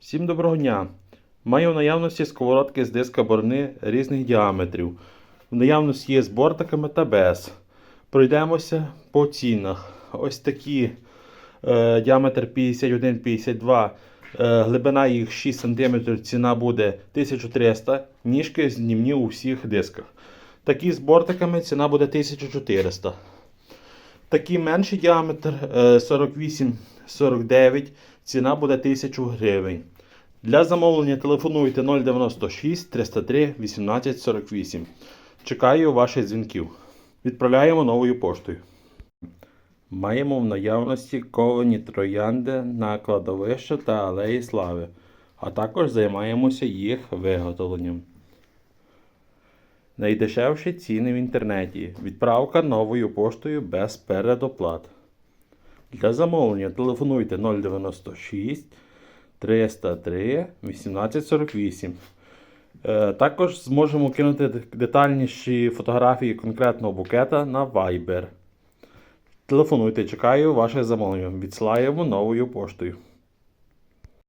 Всім доброго дня! Маю в наявності сковородки з диска борни різних діаметрів. В наявності є з бортиками та без. Пройдемося по цінах. Ось такі е, діаметр 51-52, е, глибина їх 6 см, ціна буде 1300, ніжки знімні у всіх дисках. Такі з бортиками ціна буде 1400. Такий менший діаметр е, 48-49, ціна буде 1000 гривень. Для замовлення телефонуйте 096 303 18 48. Чекаю ваших дзвінків. Відправляємо новою поштою. Маємо в наявності ковані троянди на кладовище та алеї слави, а також займаємося їх виготовленням. Найдешевші ціни в інтернеті. Відправка новою поштою без передоплат. Для замовлення телефонуйте 096 303 1848. Е, Також зможемо кинути детальніші фотографії конкретного букета на Viber. Телефонуйте, чекаю ваше замовлення. Відсилаємо новою поштою.